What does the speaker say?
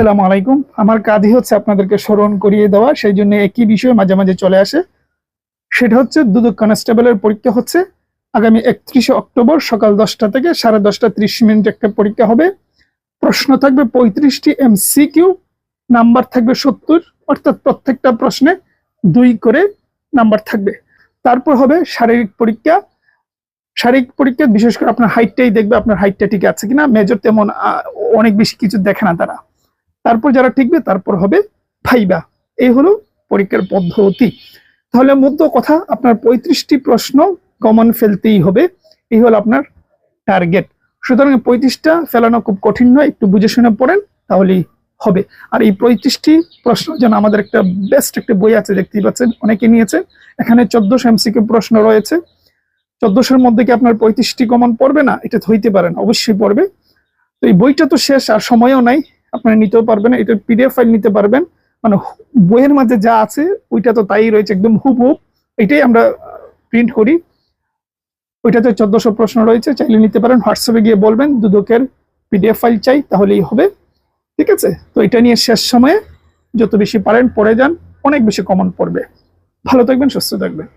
আসসালামু আলাইকুম। আমার কাজই হচ্ছে আপনাদেরকে স্মরণ করিয়ে দেওয়া, সেই জন্য একই বিষয় মাঝে মাঝে চলে আসে। সেটা হচ্ছে দুদক কনস্টেবলের পরীক্ষা হচ্ছে আগামী একত্রিশে অক্টোবর সকাল দশটা থেকে সাড়ে দশটা ত্রিশ মিনিট একটা পরীক্ষা হবে। প্রশ্ন থাকবে পঁয়ত্রিশটি এমসিকিউ, নাম্বার থাকবে সত্তর, অর্থাৎ প্রত্যেকটা প্রশ্নে দুই করে নাম্বার থাকবে। তারপর হবে শারীরিক পরীক্ষা। শারীরিক পরীক্ষা, বিশেষ করে আপনার হাইটটাই দেখবে, আপনার হাইটটা ঠিক আছে কিনা। মেজর তেমন অনেক বেশি কিছু দেখে না তারা। তারপর যারা ঠিকবে তারপর হবে ভাইবা এই হলো পরীক্ষার পদ্ধতি। তাহলে মধ্য কথা, আপনার পঁয়ত্রিশটি প্রশ্ন কমন ফেলতেই হবে। এই হলো আপনার টার্গেট সুতরাং পঁয়ত্রিশটা ফেলানো খুব কঠিন নয়, একটু বুঝে শুনে পড়েন, তাহলেই হবে। আর এই পঁয়ত্রিশটি প্রশ্ন, যেন আমাদের একটা বেস্ট একটা বই আছে, দেখতেই পাচ্ছেন, অনেকে নিয়েছে। এখানে চোদ্দশো এমসিকিউ প্রশ্ন রয়েছে। চোদ্দশোর মধ্যে কি আপনার পঁয়ত্রিশটি কমন পড়বে না? এটা হইতে পারেন অবশ্যই পড়বে। তো এই বইটা তো শেষ, আর সময়ও নাই। আপনারা নিতেও পারবেন, এটা পিডিএফ ফাইল নিতে পারবেন। মানে বইয়ের মাঝে যা আছে, ওইটা তো তাই রয়েছে, একদম হুবহুব এটাই আমরা প্রিন্ট করি। ওইটাতে চোদ্দশো প্রশ্ন রয়েছে, চাইলে নিতে পারেন। হোয়াটসঅ্যাপে গিয়ে বলবেন, দুদকের পিডিএফ ফাইল চাই, তাহলেই হবে। ঠিক আছে? তো এটা নিয়ে শেষ সময়ে, যত বেশি পারেন, পড়ে যান, অনেক বেশি কমন পড়বে। ভালো থাকবেন, সুস্থ থাকবেন।